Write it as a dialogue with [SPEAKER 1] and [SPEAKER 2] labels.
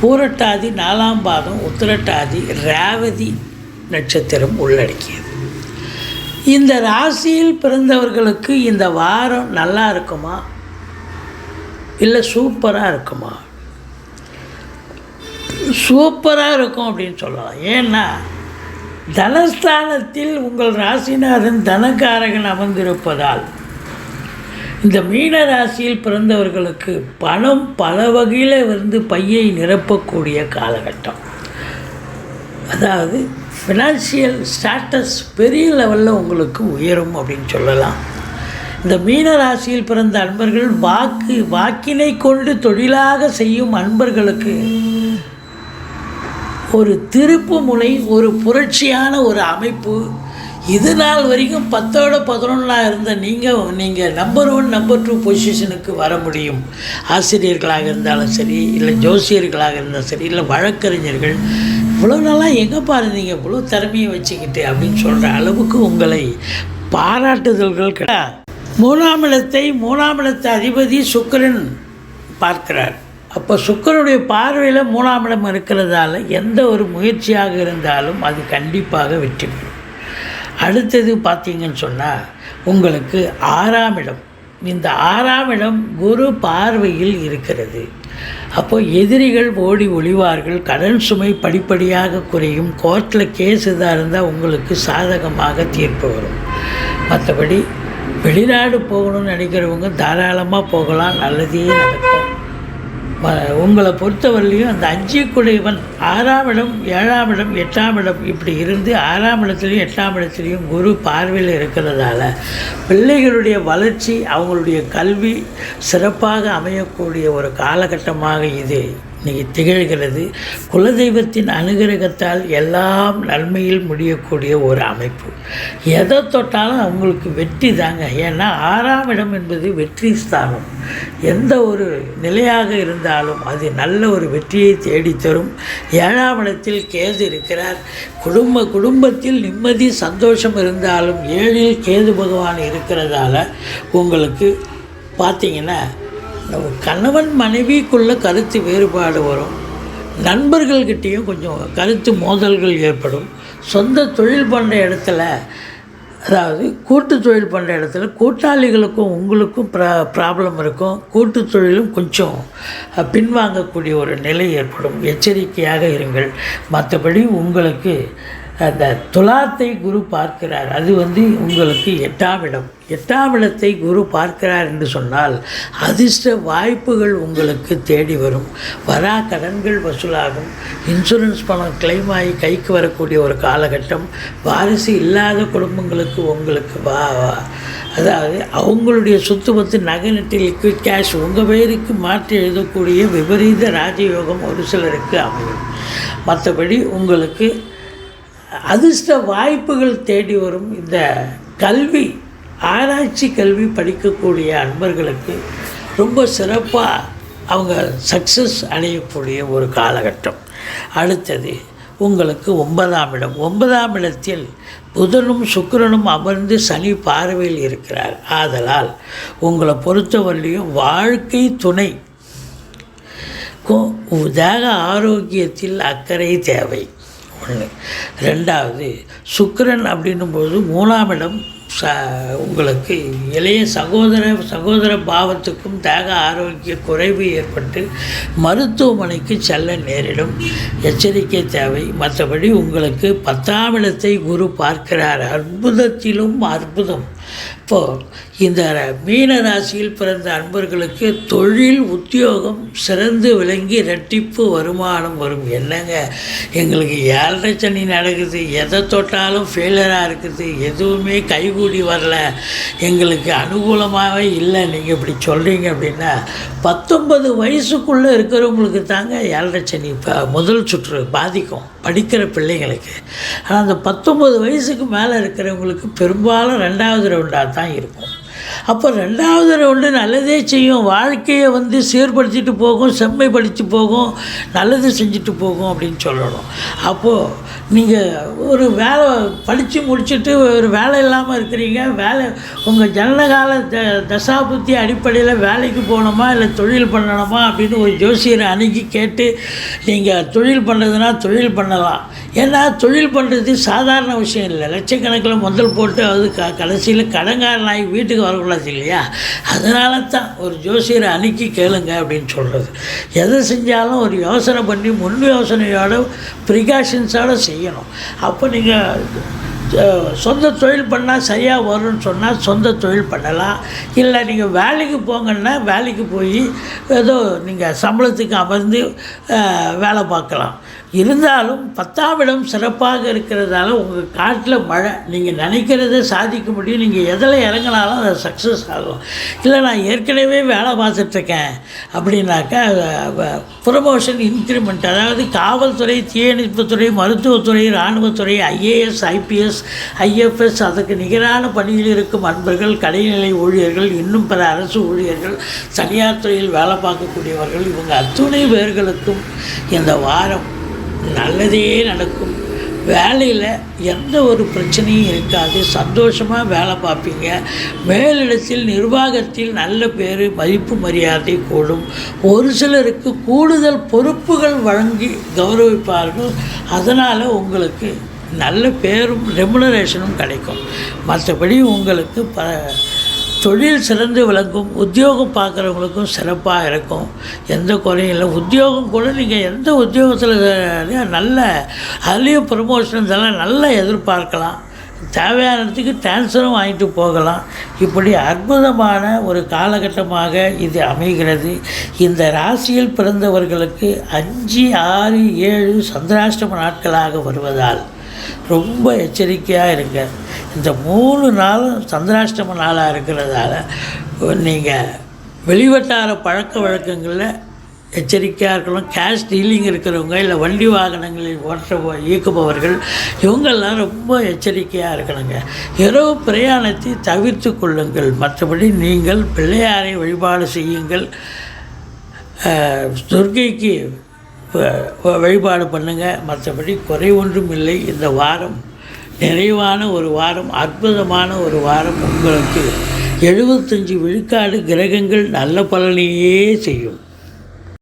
[SPEAKER 1] பூரட்டாதி நாலாம் பாதம் உத்திரட்டாதி ரேவதி நட்சத்திரம் உள்ளடக்கியது. இந்த ராசியில் பிறந்தவர்களுக்கு இந்த வாரம் நல்லா இருக்குமா? இல்லை சூப்பராக இருக்குமா? சூப்பராக இருக்கும் அப்படின்னு சொல்லலாம். ஏன்னா தனஸ்தானத்தில் உங்கள் ராசிநாதன் தனக்காரகன் அமர்ந்திருப்பதால் இந்த மீன ராசியில் பிறந்தவர்களுக்கு பணம் பல வகையில் வந்து பையை நிரப்பக்கூடிய காலகட்டம். அதாவது ஃபினான்ஷியல் ஸ்டாட்டஸ் பெரிய லெவலில் உங்களுக்கு உயரும் அப்படின்னு சொல்லலாம். இந்த மீன ராசியில் பிறந்த அன்பர்கள் வாக்கு வாக்கினை கொண்டு தொழிலாக செய்யும் அன்பர்களுக்கு ஒரு திருப்பு முனை ஒரு புரட்சியான ஒரு அமைப்பு இது நாள் வரைக்கும் பத்தோட பதினொன்றா இருந்த நீங்கள் நீங்கள் நம்பர் ஒன் நம்பர் டூ பொசிஷனுக்கு வர முடியும். ஆசிரியர்களாக இருந்தாலும் சரி இல்லை ஜோசியர்களாக இருந்தாலும் சரி இல்லை வழக்கறிஞர்கள் இவ்வளோ நாளாக எங்கே பாருந்தீங்க இவ்வளோ திறமையை வச்சுக்கிட்டு அப்படின்னு சொல்கிற அளவுக்கு உங்களை பாராட்டுதல்கள் கிடை. மூணாம் இடத்தை மூணாம் இடத்து அதிபதி சுக்கிரன் பார்க்கிறார். அப்போ சுக்கரனுடைய பார்வையில் மூணாம் இடம் இருக்கிறதால எந்த ஒரு முயற்சியாக இருந்தாலும் அது கண்டிப்பாக வெற்றி பெறும். அடுத்தது பார்த்தீங்கன்னு சொன்னால் உங்களுக்கு ஆறாம் இடம். இந்த ஆறாம் இடம் குரு பார்வையில் இருக்கிறது. அப்போ எதிரிகள் ஓடி ஒளிவார்கள் கடன் சுமை படிப்படியாக குறையும் கோர்ட்டில் கேஸ் இதாக இருந்தால் உங்களுக்கு சாதகமாக தீர்ப்பு வரும். மற்றபடி வெளிநாடு போகணும்னு நினைக்கிறவங்க தாராளமாக போகலாம் நல்லதே நடக்கும். உங்களை பொறுத்தவரையிலையும் அந்த அஞ்சு குடைவன் ஆறாம் இடம் ஏழாம் இடம் எட்டாம் இடம் இப்படி இருந்து ஆறாம் இடத்துலையும் எட்டாம் இடத்துலையும் குரு பார்வையில் இருக்கிறதால பிள்ளைகளுடைய வளர்ச்சி அவங்களுடைய கல்வி சிறப்பாக அமையக்கூடிய ஒரு காலகட்டமாக இது. இன்னைக்கு திகழ்கிறது. குலதெய்வத்தின் அனுகிரகத்தால் எல்லாம் நன்மையில் முடியக்கூடிய ஒரு அமைப்பு. எதை தொட்டாலும் அவங்களுக்கு வெற்றி தாங்க. ஏன்னா ஆறாம் இடம் என்பது வெற்றி ஸ்தானம். எந்த ஒரு நிலையாக இருந்தாலும் அது நல்ல ஒரு வெற்றியை தேடித்தரும். ஏழாம் இடத்தில் கேது இருக்கிறார். குடும்ப குடும்பத்தில் நிம்மதி சந்தோஷம் இருந்தாலும் ஏழில் கேது பகவான் இருக்கிறதால உங்களுக்கு பார்த்தீங்கன்னா நம்ம கணவன் மனைவிக்குள்ளே கருத்து வேறுபாடு வரும். நண்பர்கள்கிட்டேயும் கொஞ்சம் கருத்து மோதல்கள் ஏற்படும். சொந்த தொழில் பண்ணுற இடத்துல அதாவது கூட்டு தொழில் பண்ணுற இடத்துல கூட்டாளிகளுக்கும் உங்களுக்கும் ப்ரா ப்ராப்ளம் இருக்கும். கூட்டு தொழிலும் கொஞ்சம் பின்வாங்கக்கூடிய ஒரு நிலை ஏற்படும். எச்சரிக்கையாக இருங்கள். மற்றபடி உங்களுக்கு அந்த துலாத்தை குரு பார்க்கிறார். அது வந்து உங்களுக்கு எட்டாம் இடம். எட்டாம் இடத்தை குரு பார்க்கிறார் என்று சொன்னால் அதிர்ஷ்ட வாய்ப்புகள் உங்களுக்கு தேடி வரும். வரா கடன்கள் வசூலாகும். இன்சூரன்ஸ் பணம் கிளைம் ஆகி கைக்கு வரக்கூடிய ஒரு காலகட்டம். வாரிசு இல்லாத குடும்பங்களுக்கு உங்களுக்கு வா வா- அதாவது அவங்களுடைய சொத்து பத்து நகை நட்டு லிக்விட் கேஷ் உங்கள் பேருக்கு மாற்றி எழுதக்கூடிய விபரீத ராஜயோகம் ஒரு சிலருக்கு அமையும். மற்றபடி உங்களுக்கு அதிர்ஷ்ட வாய்ப்புகள் தேடி வரும். இந்த கல்வி ஆராய்ச்சி கல்வி படிக்கக்கூடிய அன்பர்களுக்கு ரொம்ப சிறப்பாக அவங்க சக்ஸஸ் அடையக்கூடிய ஒரு காலகட்டம். அடுத்தது உங்களுக்கு ஒன்பதாம் இடம். ஒன்பதாம் இடத்தில் புதனும் சுக்கிரனும் அமர்ந்து சனி பார்வையில் இருக்கிறார். ஆதலால் உங்களை பொறுத்தவரையிலையும் வாழ்க்கை துணை. தேக ஆரோக்கியத்தில் அக்கறை தேவை. ஒன்று ரெண்டாவது சுக்கிரன் அப்படின்னும்போது மூணாம் இடம் ச உங்களுக்கு இளைய சகோதர சகோதர பாவத்துக்கும் தேக ஆரோக்கிய குறைவு ஏற்பட்டு மருத்துவமனைக்கு செல்ல நேரிடும். எச்சரிக்கை தேவை. மற்றபடி உங்களுக்கு பத்தாம் இடத்தை குரு பார்க்கிறார். அற்புதத்திலும் அற்புதம். இப்போது இந்த மீன ராசியில் பிறந்த அன்பர்களுக்கு தொழில் உத்தியோகம் சிறந்து விளங்கி ரெட்டிப்பு வருமானம் வரும். என்னங்க? எங்களுக்கு ஏழரை சனி நடக்குது. எதை தொட்டாலும் ஃபெயிலியராக இருக்குது. எதுவுமே கைகூடி வரல. எங்களுக்கு அனுகூலமாகவே இல்லை. நீங்கள் இப்படி சொல்கிறீங்க அப்படின்னா பத்தொன்பது வயசுக்குள்ளே இருக்கிறவங்களுக்கு தாங்க ஏழரை சனி இப்போ முதல் சுற்று பாதிக்கும் படிக்கிற பிள்ளைங்களுக்கு. ஆனால் அந்த பத்தொம்பது வயசுக்கு மேலே இருக்கிறவங்களுக்கு பெரும்பாலும் ரெண்டாவது ரவுண்டாக தான் இருக்கும். அப்போ ரெண்டாவது ரவுண்டு நல்லதே செய்யும். வாழ்க்கையை வந்து சீர்படுத்திட்டு போகும் செம்மைப்படுத்தி போகும் நல்லது செஞ்சுட்டு போகும் அப்படின்னு சொல்லணும். அப்போது நீங்கள் ஒரு வேலை படித்து முடிச்சுட்டு ஒரு வேலை இல்லாமல் இருக்கிறீங்க. வேலை உங்கள் ஜனனகால த தசாபுத்தி அடிப்படையில் வேலைக்கு போகணுமா இல்லை தொழில் பண்ணணுமா அப்படின்னு ஒரு ஜோசியரை அணுகி கேட்டு நீங்கள் தொழில் பண்ணுறதுனா தொழில் பண்ணலாம். ஏன்னா தொழில் பண்ணுறது சாதாரண விஷயம் இல்லை. லட்சக்கணக்கில் முதல் போட்டு அது க கடைசியில் கடங்காரனாகி வீட்டுக்கு வரக்கூடாது இல்லையா? அதனால தான் ஒரு ஜோசியரை அணுக்கி கேளுங்க அப்படின்னு சொல்கிறது எதை செஞ்சாலும் ஒரு யோசனை பண்ணி முன் யோசனையோட ப்ரிகாஷன்ஸோடு செய்யணும். அப்போ நீங்கள் சொந்த தொழில் பண்ணால் சரியாக வரும்னு சொன்னால் சொந்த தொழில் பண்ணலாம். இல்லை நீங்கள் வேலைக்கு போங்கன்னா வேலைக்கு போய் ஏதோ நீங்கள் சம்பளத்துக்கு அமர்ந்து வேலை பார்க்கலாம். இருந்தாலும் பத்தாம் இடம் சிறப்பாக இருக்கிறதால உங்கள் காட்டில் மழை நீங்கள் நினைக்கிறத சாதிக்க முடியும். நீங்கள் எதில் இறங்கினாலும் அது சக்ஸஸ் ஆகும். இல்லை நான் ஏற்கனவே வேலை பார்த்துட்ருக்கேன் அப்படின்னாக்கா ப்ரொமோஷன் இன்க்ரிமெண்ட் அதாவது காவல்துறை தீயணைப்புத்துறை மருத்துவத்துறை இராணுவத்துறை ஐஏஎஸ் ஐபிஎஸ் ஐஎஃப்எஸ் அதுக்கு நிகரான பணியில் இருக்கும் அன்பர்கள் கடைநிலை ஊழியர்கள் இன்னும் பல அரசு ஊழியர்கள் தனியார் துறையில் வேலை பார்க்கக்கூடியவர்கள் இவங்க அத்துணை பேர்களுக்கும் இந்த வாரம் நல்லதே நடக்கும். வேலையில் எந்த ஒரு பிரச்சனையும் இருக்காது. சந்தோஷமாக வேலை பார்ப்பீங்க. மேலிடத்தில் நிர்வாகத்தில் நல்ல பேர் மதிப்பு மரியாதை கூடும். ஒரு சிலருக்கு கூடுதல் பொறுப்புகள் வழங்கி கௌரவிப்பார்கள். அதனால் உங்களுக்கு நல்ல பேரும் ரெமுனரேஷனும் கிடைக்கும். மற்றபடி உங்களுக்கு ப தொழில் சிறந்து விளங்கும் உத்தியோகம் பார்க்குறவங்களுக்கும் சிறப்பாக இருக்கும். எந்த குறையும் இல்லை. உத்தியோகம் கூட நீங்கள் எந்த உத்தியோகத்தில் நல்ல அதுலேயும் ப்ரமோஷன் இதெல்லாம் நல்லா எதிர்பார்க்கலாம். தேவையானதுக்கு டிரான்ஸ்ஃபரும் வாங்கிட்டு போகலாம். இப்படி அற்புதமான ஒரு காலகட்டமாக இது அமைகிறது. இந்த ராசியில் பிறந்தவர்களுக்கு அஞ்சு ஆறு ஏழு சந்திராஷ்டம நாட்களாக வருவதால். ரொம்ப எச்சரிக்கையாக இருங்க. இந்த மூணு நாளும் சந்திராஷ்டம நாளாக இருக்கிறதால நீங்கள் வெளிவட்டார பழக்க வழக்கங்களில் எச்சரிக்கையாக இருக்கணும். கேஷ் டீலிங் இருக்கிறவங்க இல்லை வண்டி வாகனங்களில் ஓட்ட இயக்குபவர்கள் இவங்கெல்லாம் ரொம்ப எச்சரிக்கையாக இருக்கணுங்க. இரவு பிரயாணத்தை தவிர்த்து கொள்ளுங்கள். மற்றபடி நீங்கள் பிள்ளையாரை வழிபாடு செய்யுங்கள். துர்கைக்கு துர்க்கைக்கு வழிபாடு பண்ணுங்கள் மற்றபடி குறை ஒன்றும் இல்லை. இந்த வாரம் நிறைவான ஒரு வாரம் அற்புதமான ஒரு வாரம் உங்களுக்கு. எழுபத்தஞ்சு விழுக்காடு கிரகங்கள் நல்ல பலனையே செய்யும்.